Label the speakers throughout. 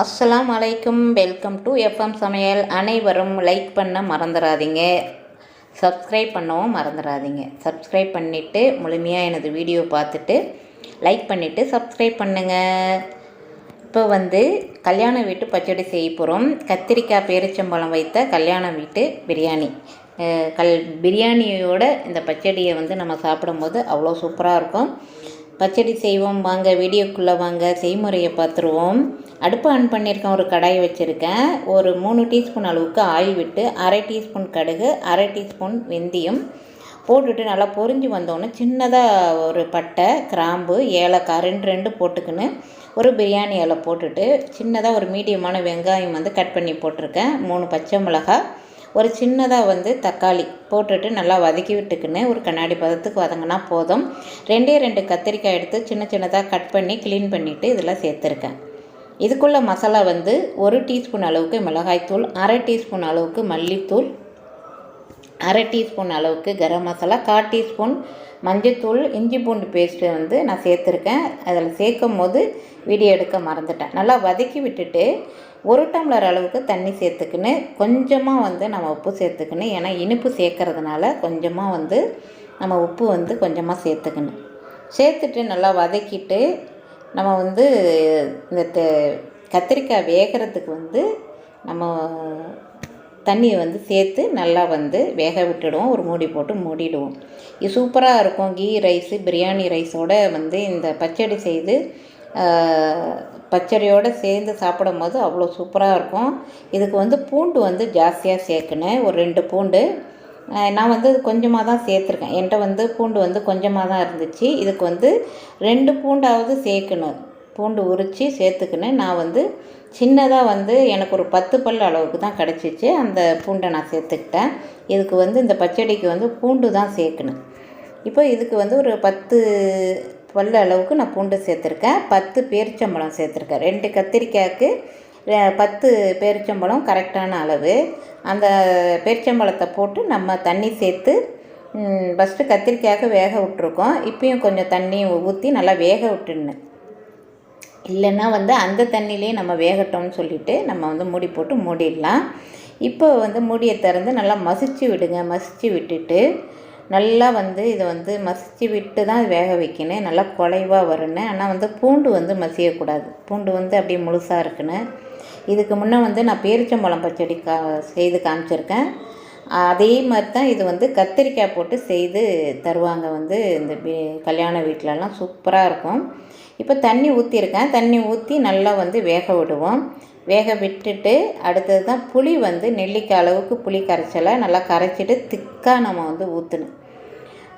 Speaker 1: அஸ்ஸலாம் அலைக்கும். Welcome to FM சமையல். அனைவரும் லைக் பண்ண மறந்துடாதீங்க சப்ஸ்கிரைப் பண்ணவும் மறந்துடாதீங்க சப்ஸ்கிரைப் பண்ணிவிட்டு முழுமையாக எனது வீடியோ பார்த்துட்டு லைக் பண்ணிவிட்டு சப்ஸ்கிரைப் பண்ணுங்கள் இப்போ வந்து கல்யாண வீட்டு பச்சடி செய்ய போகிறோம் கத்திரிக்காய் பேரிச்சம்பழம் வைத்த கல்யாண வீட்டு பிரியாணி. கல் பிரியாணியோட இந்த பச்சடியை வந்து நம்ம சாப்பிடும்போது அவ்வளோ சூப்பராக இருக்கும். பச்சடி செய்வோம். வாங்க வீடியோக்குள்ளே வாங்க. செய்முறையை பார்த்துருவோம். அடுப்பு ஆன் பண்ணியிருக்கேன். ஒரு கடாயை வச்சுருக்கேன். ஒரு மூணு டீஸ்பூன் அளவுக்கு ஆயில் விட்டு அரை டீஸ்பூன் கடுகு அரை டீஸ்பூன் வெந்தயம் போட்டுட்டு நல்லா பொறிஞ்சு வந்தோன்னே சின்னதாக ஒரு பட்டை கிராம்பு ஏலக்காய் ரெண்டு ரெண்டு போட்டுக்கின்னு ஒரு பிரியாணி இலை போட்டுட்டு சின்னதாக ஒரு மீடியமான வெங்காயம் வந்து கட் பண்ணி போட்டிருக்கேன். மூணு பச்சை மிளகாய் ஒரு சின்னதாக வந்து தக்காளி போட்டுட்டு நல்லா வதக்கி விட்டுக்குன்னு ஒரு கண்ணாடி பதத்துக்கு வதங்கினா போதும். ரெண்டே ரெண்டு கத்திரிக்காய் எடுத்து சின்ன சின்னதாக கட் பண்ணி க்ளீன் பண்ணிவிட்டு இதில் சேர்த்துருக்கேன். இதுக்குள்ள மசாலா வந்து ஒரு டீஸ்பூன் அளவுக்கு மிளகாய்த்தூள் அரை டீஸ்பூன் அளவுக்கு மல்லித்தூள் அரை டீஸ்பூன் அளவுக்கு கரம் மசாலா கால் டீஸ்பூன் மஞ்சத்தூள் இஞ்சி பூண்டு பேஸ்ட்டு வந்து நான் சேர்த்துருக்கேன். அதில் சேர்க்கும் போது வீடியோ எடுக்க மறந்துட்டேன். நல்லா வதக்கி விட்டுட்டு ஒரு டம்ளர் அளவுக்கு தண்ணி சேர்த்துக்கின்னு கொஞ்சமாக வந்து நம்ம உப்பு சேர்த்துக்கணும் ஏன்னா இனிப்பு சேர்க்கறதுனால கொஞ்சமாக வந்து நம்ம உப்பு வந்து கொஞ்சமாக சேர்த்துக்கணும் சேர்த்துட்டு நல்லா வதக்கிட்டு நம்ம வந்து இந்த கத்திரிக்காய் வேகிறதுக்கு வந்து நம்ம தண்ணியை வந்து சேர்த்து நல்லா வந்து வேக விட்டுடுவோம். ஒரு மூடி போட்டு மூடிடுவோம். இது சூப்பராக இருக்கும். கீ ரைஸு பிரியாணி ரைஸோட வந்து இந்த பச்சடி செய்து பச்சடியோடு சேர்ந்து சாப்பிடும் போது அவ்வளோ சூப்பராக இருக்கும். இதுக்கு வந்து பூண்டு வந்து ஜாஸ்தியாக சேர்க்கணும். ஒரு ரெண்டு பூண்டு. நான் வந்து கொஞ்சமாக தான் சேர்த்துருக்கேன். என்கிட்ட வந்து பூண்டு வந்து கொஞ்சமாக தான் இருந்துச்சு. இதுக்கு வந்து ரெண்டு பூண்டாவது சேர்க்கணும். பூண்டு உரித்து சேர்த்துக்கினேன் நான் வந்து சின்னதாக வந்து எனக்கு ஒரு பத்து பல் அளவுக்கு தான் கிடச்சிச்சு. அந்த பூண்டை நான் சேர்த்துக்கிட்டேன். இதுக்கு வந்து இந்த பச்சடிக்கு வந்து பூண்டு தான் சேர்க்கணும். இப்போ இதுக்கு வந்து ஒரு பத்து பல் அளவுக்கு நான் பூண்டு சேர்த்துருக்கேன். பத்து பேரிச்சம்பழம் சேர்த்துருக்கேன். ரெண்டு கத்திரிக்காய்க்கு பத்து பேரிச்சம்பழம் கரெக்டான அளவு. அந்த பேரிச்சம்பழத்தை போட்டு நம்ம தண்ணி சேர்த்து ஃபஸ்ட்டு கத்திரிக்காய்க்கு வேக விட்டுருக்கோம். இப்பயும் கொஞ்சம் தண்ணி ஊற்றி நல்லா வேக விட்டுன்னு. இல்லைன்னா வந்து அந்த தண்ணியிலே நம்ம வேகட்டோம்னு சொல்லிட்டு நம்ம வந்து மூடி போட்டு மூடிடலாம். இப்போ வந்து மூடியை திறந்து நல்லா மசிச்சு விடுங்க. மசிச்சு விட்டுட்டு நல்லா வந்து இதை வந்து மசிச்சு விட்டு தான் வேக வைக்கணும். நல்லா குலைவாக வரணும். ஆனால் வந்து பூண்டு வந்து மசியக்கூடாது. பூண்டு வந்து அப்படியே முழுசாக இருக்குன்னு இதுக்கு முன்னே வந்து நான் பேரிச்சம்பழம் பச்சடி கா செய்து காமிச்சிருக்கேன். அதே மாதிரி தான் இது வந்து கத்திரிக்காய் போட்டு செய்து தருவாங்க வந்து இந்த கல்யாண வீட்டிலலாம் சூப்பராக இருக்கும். இப்போ தண்ணி ஊற்றிருக்கேன் தண்ணி ஊற்றி நல்லா வந்து வேக விடுவோம். வேக விட்டுட்டு அடுத்தது தான் புளி வந்து நெல்லிக்காய் அளவுக்கு புளி கரைச்சலை நல்லா கரைச்சிட்டு திக்காக நம்ம வந்து ஊற்றணும்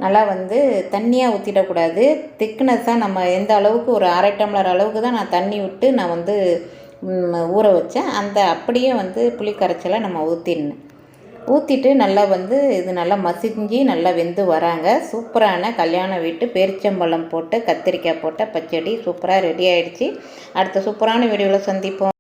Speaker 1: நல்லா வந்து தண்ணியாக ஊற்றிடக்கூடாது திக்னஸாக நம்ம எந்த அளவுக்கு ஒரு அரை டம்ளர் அளவுக்கு தான் நான் தண்ணி விட்டு நான் வந்து ஊற வச்சேன். அந்த அப்படியே வந்து புளி கரைச்சலை நம்ம ஊற்றிடணும் ஊற்றிட்டு நல்லா வந்து இது நல்லா மசிஞ்சு நல்லா வெந்து வராங்க. சூப்பரான கல்யாண வீட்டு பேரிச்சம்பழம் போட்டு கத்திரிக்காய் போட்ட பச்சடி சூப்பராக ரெடி ஆகிடுச்சி அடுத்த சூப்பரான வீடியோவில் சந்திப்போம்.